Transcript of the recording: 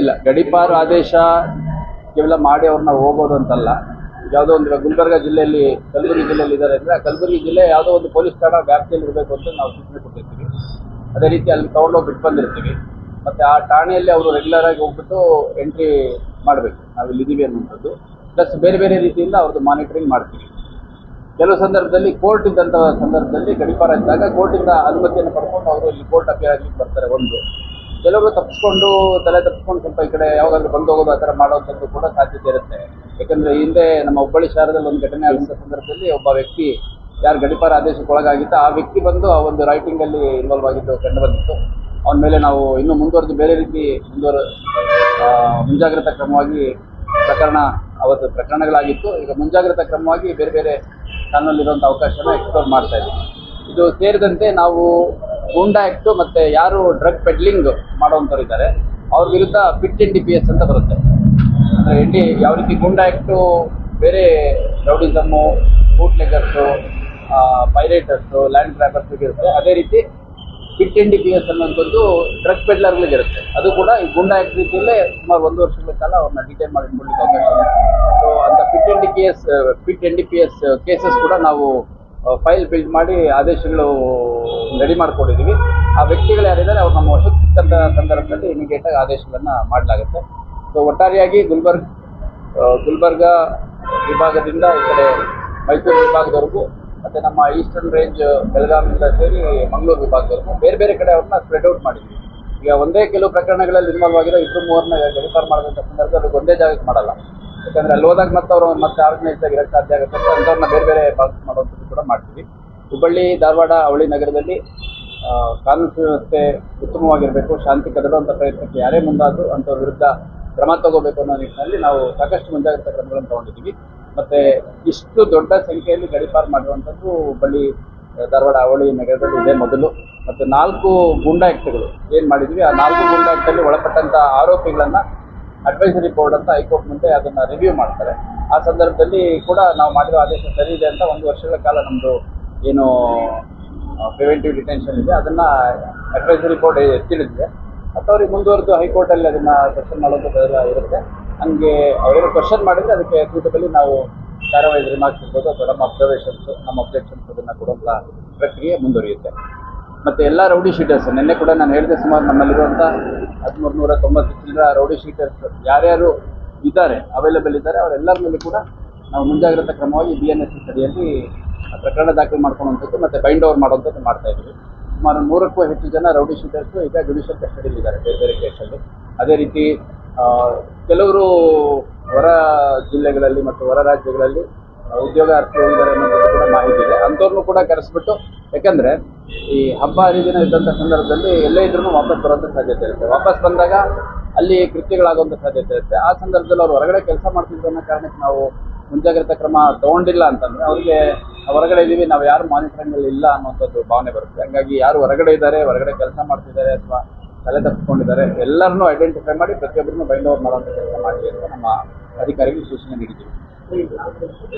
ಇಲ್ಲ, ಗಡಿಪಾರು ಆದೇಶ ಕೇವಲ ಮಾಡಿ ಅವ್ರನ್ನ ಹೋಗೋದು ಅಂತಲ್ಲ. ಯಾವುದೋ ಒಂದು ಗುಲ್ಬರ್ಗ ಜಿಲ್ಲೆಯಲ್ಲಿ ಕಲಬುರಗಿ ಜಿಲ್ಲೆಯಲ್ಲಿ ಇದ್ದಾರೆ ಅಂದರೆ ಕಲಬುರಗಿ ಜಿಲ್ಲೆ ಯಾವುದೋ ಒಂದು ಪೊಲೀಸ್ ಠಾಣಾ ವ್ಯಾಪ್ತಿಯಲ್ಲಿ ಇರಬೇಕು ಅಂತ ನಾವು ಸೂಚನೆ ಕೊಟ್ಟಿರ್ತೀವಿ. ಅದೇ ರೀತಿ ಅಲ್ಲಿ ತಗೊಂಡೋಗಿ ಬಿಟ್ಟು ಬಂದಿರ್ತೀವಿ. ಮತ್ತು ಆ ಠಾಣೆಯಲ್ಲಿ ಅವರು ರೆಗ್ಯುಲರ್ ಆಗಿ ಹೋಗ್ಬಿಟ್ಟು ಎಂಟ್ರಿ ಮಾಡಬೇಕು. ನಾವು ಇಲ್ಲಿದ್ದೀವಿ ಅನ್ನುವಂಥದ್ದು. ಪ್ಲಸ್ ಬೇರೆ ಬೇರೆ ರೀತಿಯಿಂದ ಅವ್ರದ್ದು ಮಾನಿಟರಿಂಗ್ ಮಾಡ್ತೀವಿ. ಕೆಲವು ಸಂದರ್ಭದಲ್ಲಿ ಕೋರ್ಟ್ ಇದ್ದಂಥ ಸಂದರ್ಭದಲ್ಲಿ ಗಡಿಪಾರ ಇದ್ದಾಗ ಕೋರ್ಟಿಂದ ಅನುಮತಿಯನ್ನು ಪಡ್ಕೊಂಡು ಅವರು ಇಲ್ಲಿ ಕೋರ್ಟ್ ಅಪೇರ್ ಆಗಲಿಕ್ಕೆ ಬರ್ತಾರೆ ಒಂದು. ಕೆಲವರು ತಪ್ಪಿಸ್ಕೊಂಡು ತಲೆ ತಪ್ಪಿಸ್ಕೊಂಡು ಸ್ವಲ್ಪ ಈ ಕಡೆ ಯಾವಾಗಾದ್ರೂ ಬಂದು ಹೋಗೋದು ಆ ಥರ ಮಾಡೋವಂಥದ್ದು ಕೂಡ ಸಾಧ್ಯತೆ ಇರುತ್ತೆ. ಯಾಕಂದ್ರೆ ಹಿಂದೆ ನಮ್ಮ ಹುಬ್ಬಳ್ಳಿ ಶಹರದಲ್ಲಿ ಒಂದು ಘಟನೆ ಆಗಿದ್ದ ಸಂದರ್ಭದಲ್ಲಿ ಒಬ್ಬ ವ್ಯಕ್ತಿ ಯಾರು ಗಡಿಪಾರ ಆದೇಶಕ್ಕೆ ಒಳಗಾಗಿತ್ತು ಆ ವ್ಯಕ್ತಿ ಬಂದು ಆ ಒಂದು ರೈಟಿಂಗ್ ಅಲ್ಲಿ ಇನ್ವಾಲ್ವ್ ಆಗಿದ್ದು ಕಂಡು ಬಂದಿತ್ತು. ಅವನ ಮೇಲೆ ನಾವು ಇನ್ನೂ ಮುಂದುವರೆದು ಬೇರೆ ರೀತಿ ಮುಂದುವರ ಮುಂಜಾಗ್ರತಾ ಕ್ರಮವಾಗಿ ಪ್ರಕರಣ ಅವತ್ತು ಪ್ರಕರಣಗಳಾಗಿತ್ತು. ಈಗ ಮುಂಜಾಗ್ರತಾ ಕ್ರಮವಾಗಿ ಬೇರೆ ಬೇರೆ ಕಾನೂನಲ್ಲಿರುವಂಥ ಅವಕಾಶನ ಎಕ್ಸ್ಪ್ಲೋರ್ ಮಾಡ್ತಾ ಇದ್ದೀವಿ. ಇದು ಸೇರಿದಂತೆ ನಾವು ಗೂಂಡಾ ಆಕ್ಟ್ ಮತ್ತೆ ಯಾರು ಡ್ರಗ್ ಪೆಡ್ಲಿಂಗ್ ಮಾಡುವಂತವ್ರು ಇದ್ದಾರೆ, ಅವ್ರ ವಿರುದ್ಧ fit N D P S ಅಂತ ಬರುತ್ತೆ. ಅಂದ್ರೆ ಎನ್ ಯಾವ ರೀತಿ ಗೂಂಡಾ ಆ್ಯಕ್ಟು ಬೇರೆ rowdyism bootleggers pirates land ಗ್ರಾಬರ್ಸ್ಗೆ ಇರುತ್ತೆ, ಅದೇ ರೀತಿ PIT N D P S ಅನ್ನೋಂಥದ್ದು ಡ್ರಗ್ ಪೆಡ್ಲರ್ಗಳಿಗೆ ಇರುತ್ತೆ. ಅದು ಕೂಡ ಈ ಗುಂಡಾ ಆಕ್ಟ್ ರೀತಿಯಲ್ಲೇ ಸುಮಾರು ಒಂದು ವರ್ಷಗಳ ಕಾಲ ಅವ್ರನ್ನ ಡಿಟೈನ್ ಮಾಡಿ ಇದೆ ಸೊ ಅಂತ PIT N D P S PIT N D P S cases ಕೂಡ ನಾವು ಫೈಲ್ ಬಿಲ್ಡ್ ಮಾಡಿ ಆದೇಶಗಳು ರೆಡಿ ಮಾಡ್ಕೊಂಡಿದ್ದೀವಿ ಆ ವ್ಯಕ್ತಿಗಳು ಯಾರಿದ್ದಾರೆ, ಅವ್ರು ನಮ್ಮ ವಶಕ್ಕೆ ತಂದ ಸಂದರ್ಭದಲ್ಲಿ ಇಮಿಡಿಯೇಟಾಗಿ ಆದೇಶಗಳನ್ನು ಮಾಡಲಾಗುತ್ತೆ. ಸೊ ಒಟ್ಟಾರೆಯಾಗಿ ಗುಲ್ಬರ್ಗ್ ಗುಲ್ಬರ್ಗ ವಿಭಾಗದಿಂದ ಈ ಕಡೆ ಮೈಸೂರು ವಿಭಾಗದವರೆಗೂ, ಮತ್ತೆ ನಮ್ಮ ಈಸ್ಟರ್ನ್ ರೇಂಜ್ ಬೆಳಗಾವಿಯಿಂದ ಸೇರಿ ಮಂಗಳೂರು ವಿಭಾಗದವರೆಗೂ ಬೇರೆ ಬೇರೆ ಕಡೆ ಅವ್ರನ್ನ ಸ್ಪ್ರೆಡ್ ಔಟ್ ಮಾಡಿದ್ವಿ. ಈಗ ಒಂದೇ ಕೆಲವು ಪ್ರಕರಣಗಳಲ್ಲಿ ಇನ್ವಾಲ್ವ್ ಆಗಿರೋ ಇಬ್ಬರು ಮೂವರನ್ನ ಗೆರಿಫಾರ್ ಮಾಡಿದಂಥ ಸಂದರ್ಭದಲ್ಲಿ ಒಂದೇ ಜಾಗಕ್ಕೆ ಮಾಡಲ್ಲ. ಯಾಕಂದ್ರೆ ಅಲ್ಲಿ ಹೋದಾಗ ಮತ್ತೆ ಅವರು ಮತ್ತೆ ಆರ್ಗನೈಸ್ ಆಗಿ ಇರಕ್ಕೆ ಸಾಧ್ಯ ಆಗುತ್ತೆ. ಅಂಥವ್ರನ್ನ ಬೇರೆ ಬೇರೆ ಬಾಕ್ಸ್ ಮಾಡುವಂಥದ್ದು ಕೂಡ ಮಾಡ್ತೀವಿ. ಹುಬ್ಬಳ್ಳಿ, ಧಾರವಾಡ, ಅವಳಿ ನಗರದಲ್ಲಿ ಕಾನೂನು ಸುವ್ಯವಸ್ಥೆ ಉತ್ತಮವಾಗಿರಬೇಕು, ಶಾಂತಿ ಕದಡುವಂಥ ಪ್ರಯತ್ನಕ್ಕೆ ಯಾರೇ ಮುಂದಾದರೂ ಅಂಥವ್ರ ವಿರುದ್ಧ ಕ್ರಮ ತಗೋಬೇಕು ಅನ್ನೋ ನಿಟ್ಟಿನಲ್ಲಿ ನಾವು ಸಾಕಷ್ಟು ಮುಂಜಾಗ್ರತಾ ಕ್ರಮಗಳನ್ನು ತಗೊಂಡಿದ್ದೀವಿ. ಮತ್ತೆ ಇಷ್ಟು ದೊಡ್ಡ ಸಂಖ್ಯೆಯಲ್ಲಿ ಗಡಿಪಾರು ಮಾಡುವಂಥದ್ದು ಹುಬ್ಬಳ್ಳಿ, ಧಾರವಾಡ, ಅವಳಿ ನಗರದಲ್ಲಿ ಇದೇ ಮೊದಲು. ಮತ್ತು ನಾಲ್ಕು ಗೂಂಡಾ ಏನ್ ಮಾಡಿದ್ವಿ, ಆ ನಾಲ್ಕು ಗೂಂಡಾ ಆ್ಯಕ್ಟಲ್ಲಿ ಒಳಪಟ್ಟಂಥ ಆರೋಪಿಗಳನ್ನು ಅಡ್ವೈಸರಿ ಬೋರ್ಡ್ ಅಂತ ಹೈಕೋರ್ಟ್ ಮುಂದೆ ಅದನ್ನ ರಿವ್ಯೂ ಮಾಡ್ತಾರೆ. ಆ ಸಂದರ್ಭದಲ್ಲಿ ಕೂಡ ನಾವು ಮಾಡಿರೋ ಆದೇಶ ಸರಿ ಇದೆ ಅಂತ ಒಂದು ವರ್ಷಗಳ ಕಾಲ ನಮ್ಮದು ಏನು ಪ್ರಿವೆಂಟಿವ್ ಡಿಟೆನ್ಷನ್ ಇದೆ. ಅದನ್ನ ಅಡ್ವೈಸರಿ ಬೋರ್ಡ್ ತಿಳಿದಿದೆ. ಅಥವಾ ಅವ್ರಿಗೆ ಮುಂದುವರೆದು ಹೈಕೋರ್ಟಲ್ಲಿ ಅದನ್ನ ಕ್ವಶನ್ ಮಾಡೋದೆಲ್ಲ ಇರುತ್ತೆ. ಹಂಗೆ ಅವರೇನು ಕ್ವಶನ್ ಮಾಡಿದ್ರೆ ಅದಕ್ಕೆ ಕೂಟದಲ್ಲಿ ನಾವು ಕಾರ್ಯವಾಹಿ ರಿಮಾರ್ಕ್ಸ್ ಇರ್ಬೋದು, ಅಥವಾ ನಮ್ಮ ಅಬ್ಸರ್ವೇಷನ್ಸ್ ನಮ್ಮ ಅಬ್ಜೆಕ್ಷನ್ಸ್ ಅದನ್ನ ಕೊಡುವಂಥ ಪ್ರಕ್ರಿಯೆ ಮುಂದುವರಿಯುತ್ತೆ. ಮತ್ತೆ ಎಲ್ಲ ರೌಡಿ ಶೀಟರ್ಸ್ ನಿನ್ನೆ ಕೂಡ ನಾನು ಹೇಳಿದೆ ಸುಮಾರು ನಮ್ಮಲ್ಲಿರುವಂಥ ಹದಿಮೂರು ನೂರ ತೊಂಬತ್ತು ಚಿಲ್ಲರ ರೌಡಿ ಶೀಟರ್ಸ್ ಯಾರ್ಯಾರು ಇದ್ದಾರೆ ಅವೈಲೇಬಲ್ ಇದ್ದಾರೆ ಅವರೆಲ್ಲರ ಮೇಲೆ ಕೂಡ ನಾವು ಮುಂಜಾಗ್ರತಾ ಕ್ರಮವಾಗಿ ಬಿ ಎನ್ ಎಸ್ ಅಡಿಯಲ್ಲಿ ಪ್ರಕರಣ ದಾಖಲು ಮಾಡ್ಕೊಳ್ಳುವಂಥದ್ದು ಮತ್ತೆ ಬೈಂಡ್ ಓವರ್ ಮಾಡುವಂಥದ್ದು ಮಾಡ್ತಾ ಇದ್ದೀವಿ. ಸುಮಾರು ನೂರಕ್ಕೂ ಹೆಚ್ಚು ಜನ ರೌಡಿ ಶೀಟರ್ಸ್ ಈಗ ಜುಡಿಷಿಯಲ್ ಕಸ್ಟಡಿಯಲ್ಲಿ ಇದ್ದಾರೆ, ಬೇರೆ ಬೇರೆ ಕೇಸಲ್ಲಿ ಅದೇ ರೀತಿ ಕೆಲವರು ಹೊರ ಜಿಲ್ಲೆಗಳಲ್ಲಿ ಮತ್ತು ಹೊರ ರಾಜ್ಯಗಳಲ್ಲಿ ಉದ್ಯೋಗ ಅರ್ಥ ಹೋಗಿದ್ದಾರೆ ಅನ್ನೋದು ಕೂಡ ಮಾಹಿತಿ ಇದೆ ಅಂಥವ್ರನ್ನು ಕೂಡ ಕರೆಸ್ಬಿಟ್ಟು, ಯಾಕಂದ್ರೆ ಈ ಹಬ್ಬ ಹರಿದಿನ ಇದ್ದಂಥ ಸಂದರ್ಭದಲ್ಲಿ ಎಲ್ಲೇ ಇದ್ರೂ ವಾಪಸ್ ಬರೋಂಥ ಸಾಧ್ಯತೆ ಇರುತ್ತೆ. ವಾಪಸ್ ಬಂದಾಗ ಅಲ್ಲಿ ಕೃತ್ಯಗಳಾಗುವಂಥ ಸಾಧ್ಯತೆ ಇರುತ್ತೆ. ಆ ಸಂದರ್ಭದಲ್ಲಿ ಅವ್ರು ಹೊರಗಡೆ ಕೆಲಸ ಮಾಡ್ತಿದ್ರು ಅನ್ನೋ ಕಾರಣಕ್ಕೆ ನಾವು ಮುಂಜಾಗ್ರತಾ ಕ್ರಮ ತಗೊಂಡಿಲ್ಲ ಅಂತಂದ್ರೆ ಅವ್ರಿಗೆ ಹೊರಗಡೆ ಇದೀವಿ, ನಾವು ಯಾರು ಮಾನಿಟರಿಂಗ್ ಅಲ್ಲಿ ಇಲ್ಲ ಅನ್ನೋಂಥದ್ದು ಭಾವನೆ ಬರುತ್ತೆ. ಹಂಗಾಗಿ ಯಾರು ಹೊರಗಡೆ ಇದ್ದಾರೆ, ಹೊರಗಡೆ ಕೆಲಸ ಮಾಡ್ತಿದ್ದಾರೆ ಅಥವಾ ತಲೆ ತಪ್ಪಿಸ್ಕೊಂಡಿದ್ದಾರೆ, ಎಲ್ಲರನ್ನೂ ಐಡೆಂಟಿಫೈ ಮಾಡಿ ಪ್ರತಿಯೊಬ್ಬರನ್ನು ಬೈಂಡ್ ಓವರ್ ಮಾಡುವಂಥ ಕೆಲಸ ಮಾಡಿ ಅಂತ ನಮ್ಮ ಅಧಿಕಾರಿಗಳು ಸೂಚನೆ ನೀಡಿದ್ದೀವಿ.